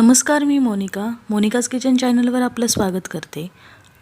नमस्कार मी Monika. Monika's kitchen चॅनलवर आपलं स्वागत करते.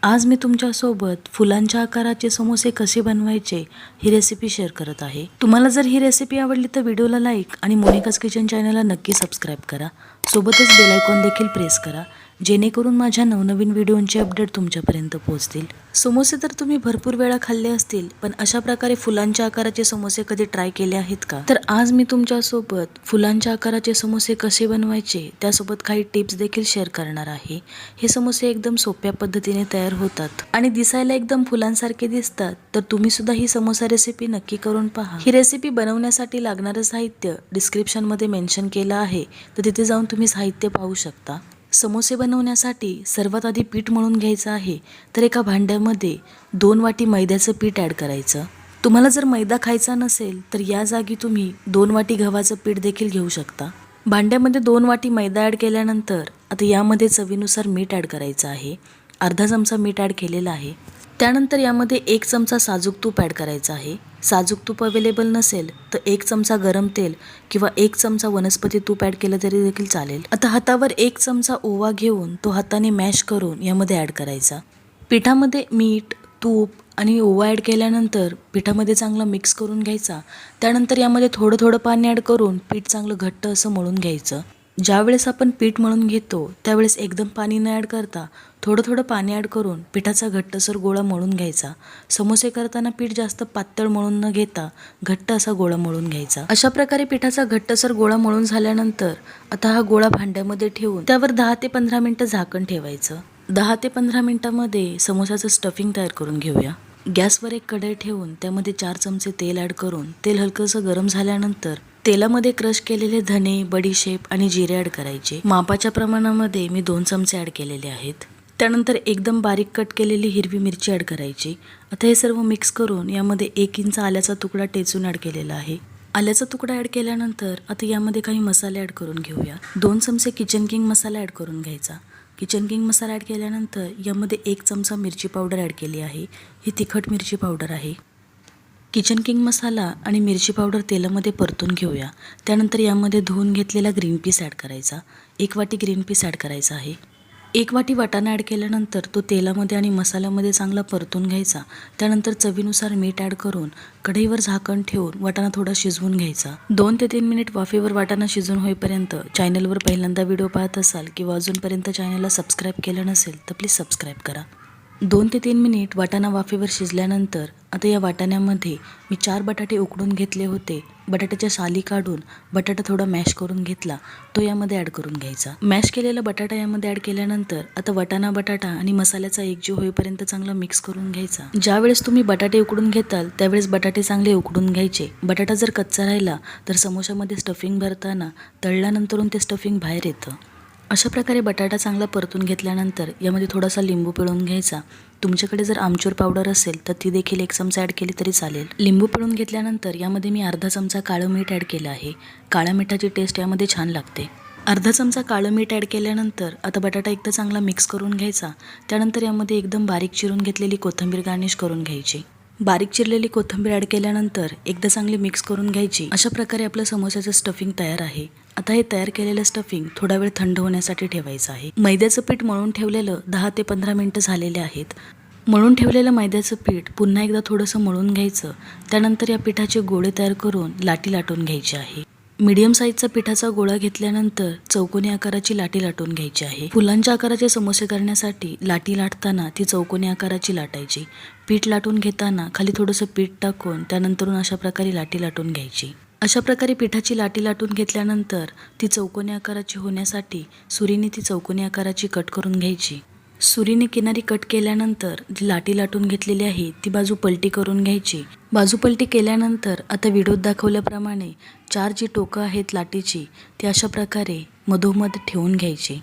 आज मी तुमच्यासोबत फुलांच्या आकाराचे समोसे कसे बनवायचे ही रेसिपी शेअर करत आहे. तुम्हाला जर ही रेसिपी आवडली तर व्हिडिओला लाईक आणि मोनिकाज किचन चॅनलला नक्की सबस्क्राईब करा. सोबतच बेलायकॉन देखील प्रेस करा. जेणेकरून माझ्या नवनवीन व्हिडिओंचे अपडेट तुमच्यापर्यंत पोहोचतील. समोसे तर तुम्ही भरपूर वेळा खाल्ले असतील पण अशा प्रकारे फुलांच्या आकाराचे समोसे कधी ट्राय केले आहेत का? तर आज मी तुमच्यासोबत फुलांच्या आकाराचे समोसे कसे बनवायचे त्यासोबत काही टिप्स देखील शेअर करणार आहे. हे समोसे एकदम सोप्या पद्धतीने तयार होतात आणि दिसायला एकदम फुलांसारखे दिसतात. तर तुम्ही सुद्धा ही समोसा रेसिपी नक्की करून पहा. ही रेसिपी बनवण्यासाठी लागणारं साहित्य डिस्क्रिप्शनमध्ये मेन्शन केलं आहे. तर तिथे जाऊन तुम्ही साहित्य पाहू शकता. समोसे बनवण्यासाठी सर्वात आधी पीठ मळून घ्यायचं आहे तर एका भांड्यामध्ये दोन वाटी मैद्याचं पीठ ॲड करायचं. तुम्हाला जर मैदा खायचा नसेल तर या जागी तुम्ही दोन वाटी गव्हाचं पीठ देखील घेऊ शकता. भांड्यामध्ये दोन वाटी मैदा ॲड केल्यानंतर आता यामध्ये चवीनुसार मीठ ॲड करायचं आहे. अर्धा चमचा मीठ ॲड केलेला आहे. त्यानंतर यामध्ये एक चमचा साजूक तूप ॲड करायचं आहे. साजूक तूप अवेलेबल नसेल तर एक चमचा गरम तेल किंवा एक चमचा वनस्पती तूप ॲड केलं तरी देखील चालेल. आता हातावर एक चमचा ओवा घेऊन तो हाताने मॅश करून यामध्ये ॲड करायचा. पिठामध्ये मीठ तूप आणि ओवा ॲड केल्यानंतर पिठामध्ये चांगलं मिक्स करून घ्यायचा. त्यानंतर यामध्ये थोडं थोडं पाणी ॲड करून पीठ चांगलं घट्ट असं मळून घ्यायचं. ज्यावेळेस आपण पीठ मळून घेतो त्यावेळेस एकदम पाणी न ॲड करता थोडं थोडं पाणी ॲड करून पिठाचा घट्टसर गोळा मळून घ्यायचा. समोसे करताना पीठ जास्त पातळ मळून न घेता घट्ट असा गोळा मळून घ्यायचा. अशा प्रकारे पिठाचा घट्टसर गोळा मळून झाल्यानंतर आता हा गोळा भांड्यामध्ये ठेवून त्यावर दहा ते पंधरा मिनटं झाकण ठेवायचं. दहा ते पंधरा मिनटामध्ये समोसाचं स्टफिंग तयार करून घेऊया. गॅसवर एक कढई ठेवून त्यामध्ये चार चमचे तेल ॲड करून तेल हलकंसं गरम झाल्यानंतर तेलामध्ये क्रश केलेले धने बडीशेप आणि जिरे ॲड करायचे. मापाच्या प्रमाणामध्ये मी दोन चमचे ॲड केलेले आहेत. त्यानंतर एकदम बारीक कट केलेली हिरवी मिरची ॲड करायची. आता हे सर्व मिक्स करून यामध्ये एक इंच आल्याचा तुकडा टेचून ॲड केलेला आहे. आल्याचा तुकडा ॲड केल्यानंतर आता यामध्ये काही मसाले ॲड करून घेऊया. दोन चमचे किचन किंग मसाला ॲड करून घ्यायचा. किचन किंग मसाला ॲड केल्यानंतर यामध्ये एक चमचा मिरची पावडर ॲड केली आहे. ही तिखट मिरची पावडर आहे. किचन किंग मसाला आणि मिरची पावडर तेलामध्ये परतून घेऊया. त्यानंतर यामध्ये धुवून घेतलेला ग्रीन पीस ॲड करायचा. एक वाटी ग्रीन पीस ॲड करायचा आहे. एक वाटी वाटाणा ॲड केल्यानंतर तो तेलामध्ये आणि मसाल्यामध्ये चांगला परतून घ्यायचा. त्यानंतर चवीनुसार मीठ ॲड करून कढईवर झाकण ठेवून वाटाणा थोडा शिजवून घ्यायचा. दोन ते तीन मिनिट वाफेवर वाटाणा शिजून होईपर्यंत चॅनलवर पहिल्यांदा व्हिडिओ पाहत असाल किंवा अजूनपर्यंत चॅनलला सबस्क्राईब केलं नसेल तर प्लीज सबस्क्राईब करा. दोन ते तीन मिनिट वाटाणा वाफेवर शिजल्यानंतर आता या वाटाण्यामध्ये मी चार बटाटे उकडून घेतले होते. बटाट्याच्या साली काढून बटाटा थोडा मॅश करून घेतला. तो यामध्ये ॲड करून घ्यायचा. मॅश केलेला बटाटा यामध्ये ॲड केल्यानंतर आता वाटाणा बटाटा आणि मसाल्याचा एकजीव होईपर्यंत चांगला मिक्स करून घ्यायचा. ज्यावेळेस तुम्ही बटाटे उकडून घेताल त्यावेळेस बटाटे चांगले उकडून घ्यायचे. बटाटा जर कच्चा राहिला तर समोशामध्ये स्टफिंग भरताना तळल्यानंतरून ते स्टफिंग बाहेर येतं. अशा प्रकारे बटाटा चांगला परतून घेतल्यानंतर यामध्ये थोडासा लिंबू पिळून घ्यायचा. तुमच्याकडे जर आमचूर पावडर असेल तर ती देखील एक चमचा ॲड केली तरी चालेल. लिंबू पिळून घेतल्यानंतर यामध्ये मी अर्धा चमचा काळं मीठ ॲड केलं आहे. काळ्या मिठाची टेस्ट यामध्ये छान लागते. अर्धा चमचा काळं मीठ ॲड केल्यानंतर आता बटाटा एकदा चांगला मिक्स करून घ्यायचा. त्यानंतर यामध्ये एकदम बारीक चिरून घेतलेली कोथिंबीर गार्निश करून घ्यायची. बारीक चिरलेली कोथिंबीर ॲड केल्यानंतर एकदा चांगली मिक्स करून घ्यायची. अशा प्रकारे आपलं समोसाचं स्टफिंग तयार आहे. आता हे तयार केलेलं स्टफिंग थोडा वेळ थंड होण्यासाठी ठेवायचं आहे. मैद्याचं पीठ मळून ठेवलेलं दहा ते पंधरा मिनटं झालेले आहेत. मळून ठेवलेलं मैद्याचं पीठ पुन्हा एकदा थोडंसं मळून घ्यायचं. त्यानंतर या पिठाचे गोळे तयार करून लाटी लाटून घ्यायची आहे. मीडियम साईजचा पिठाचा गोळा घेतल्यानंतर चौकोनी आकाराची लाटी लाटून घ्यायची आहे. फुलांच्या आकाराचे समोसे करण्यासाठी लाटी लाटताना ती चौकोनी आकाराची लाटायची. पीठ लाटून घेताना खाली थोडंसं पीठ टाकून त्यानंतरून अशा प्रकारे लाटी लाटून घ्यायची. अशा प्रकारे पिठाची लाटी लाटून घेतल्यानंतर ती चौकोनी आकाराची होण्यासाठी सुरीने ती चौकोनी आकाराची कट करून घ्यायची. सुरीने किनारी कट केल्यानंतर जी लाटी लाटून घेतलेली आहे ती बाजू पलटी करून घ्यायची. बाजू पलटी केल्यानंतर आता व्हिडिओत दाखवल्याप्रमाणे चार जी टोकं आहेत लाटीची ती अशा प्रकारे मधोमध ठेवून घ्यायची.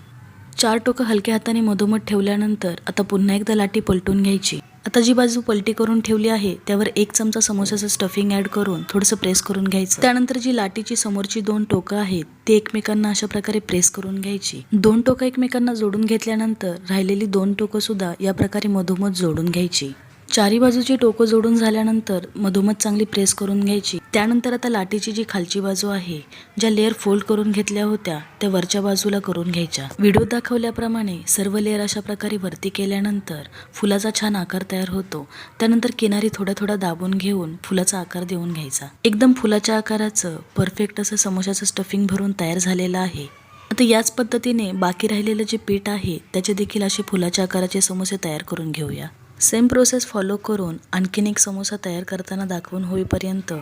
चार टोकं हलक्या हाताने मधोमध ठेवल्यानंतर आता पुन्हा एकदा लाटी पलटून घ्यायची. आता जी बाजू पलटी करून ठेवली आहे त्यावर एक चमचा समोसाचं स्टफिंग ॲड करून थोडंसं प्रेस करून घ्यायचं. त्यानंतर जी लाटीची समोरची दोन टोकं आहेत ती एकमेकांना अशा प्रकारे प्रेस करून घ्यायची. दोन टोकं एकमेकांना जोडून घेतल्यानंतर राहिलेली दोन टोकं सुद्धा या प्रकारे मधोमध जोडून घ्यायची. चारी बाजूची टोकं जोडून झाल्यानंतर मधोमध चांगली प्रेस करून घ्यायची. त्यानंतर आता लाटीची जी खालची बाजू आहे ज्या लेअर फोल्ड करून घेतल्या होत्या त्या वरच्या बाजूला करून घ्यायच्या. व्हिडिओ दाखवल्याप्रमाणे सर्व लेअर अशा प्रकारे वरती केल्यानंतर फुलाचा छान आकार तयार होतो. त्यानंतर किनारी थोड्या थोडा दाबून घेऊन फुलाचा आकार देऊन घ्यायचा. एकदम फुलाच्या आकाराचं परफेक्ट असं समोशाचं स्टफिंग भरून तयार झालेलं आहे. आता याच पद्धतीने बाकी राहिलेलं जे पीठ आहे त्याचे देखील असे फुलाच्या आकाराचे समोसे तयार करून घेऊया. सेम प्रोसेस फॉलो करून आणखीन एक समोसा तयार करताना दाखवून होईपर्यंत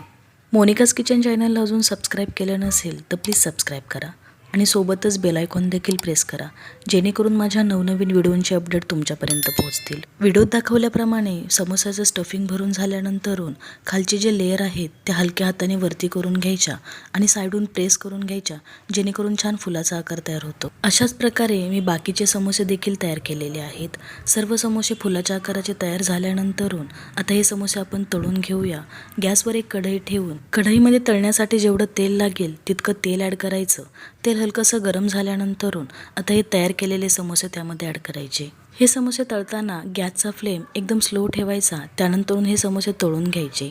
मोनिकाज किचन चॅनलला अजून सबस्क्राईब केलं नसेल तर प्लीज सबस्क्राईब करा. आणि सोबतच बेलायकॉन देखील प्रेस करा जेणेकरून माझ्या नवनवीन व्हिडिओंचे अपडेट तुमच्यापर्यंत पोहोचतील. व्हिडिओत दाखवल्याप्रमाणे समोसाचं स्टफिंग भरून झाल्यानंतरून खालचे जे लेअर आहेत त्या हलक्या हाताने वरती करून घ्यायच्या आणि साईडून प्रेस करून घ्यायच्या जेणेकरून छान फुलाचा आकार तयार होतो. अशाच प्रकारे मी बाकीचे समोसे देखील तयार केलेले आहेत. सर्व समोसे फुलाच्या आकाराचे तयार झाल्यानंतरून आता हे समोसे आपण तळून घेऊया. गॅसवर एक कढई ठेवून कढईमध्ये तळण्यासाठी जेवढं तेल लागेल तितकं तेल ॲड करायचं. तेल हलकंसं गरम झाल्यानंतरून आता हे तयार केलेले समोसे त्यामध्ये ॲड करायचे. हे समोसे तळताना गॅसचा फ्लेम एकदम स्लो ठेवायचा त्यानंतरून हे समोसे तळून घ्यायचे.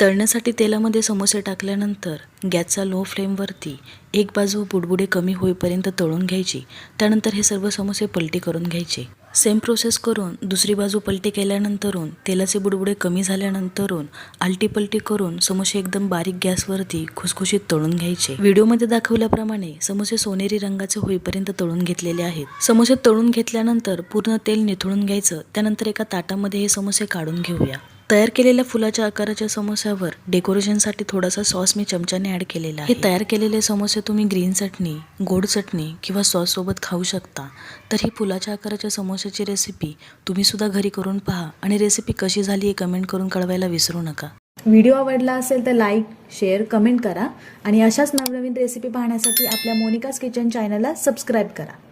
तळण्यासाठी तेलामध्ये समोसे टाकल्यानंतर गॅसचा लो फ्लेमवरती एक बाजू बुडबुडे कमी होईपर्यंत तळून घ्यायची. त्यानंतर हे सर्व समोसे पलटी करून घ्यायचे. सेम प्रोसेस करून दुसरी बाजू पलटी केल्यानंतरून तेलाचे बुडबुडे कमी झाल्यानंतरून आलटी पलटी करून समोसे एकदम बारीक गॅसवरती खुसखुशीत तळून घ्यायचे. व्हिडिओमध्ये दाखवल्याप्रमाणे समोसे सोनेरी रंगाचे होईपर्यंत तळून घेतलेले आहेत. समोसे तळून घेतल्यानंतर पूर्ण तेल निथळून घ्यायचं त्यानंतर एका ताटामध्ये हे समोसे काढून घेऊया. तयार केलेल्या फुलाच्या आकाराच्या समोस्यावर डेकोरेशनसाठी थोडासा सॉस मी चमच्याने ॲड केलेला आहे. हे तयार केलेले समोसे तुम्ही ग्रीन चटणी गोड चटणी किंवा सॉससोबत खाऊ शकता. तर ही फुलाच्या आकाराच्या समोस्याची रेसिपी तुम्ही सुद्धा घरी करून पहा आणि रेसिपी कशी झाली हे कमेंट करून कळवायला विसरू नका. व्हिडिओ आवडला असेल तर लाईक शेअर कमेंट करा आणि अशाच नवनवीन रेसिपी पाहण्यासाठी आपल्या मोनिकाज किचन चॅनलला सबस्क्राईब करा.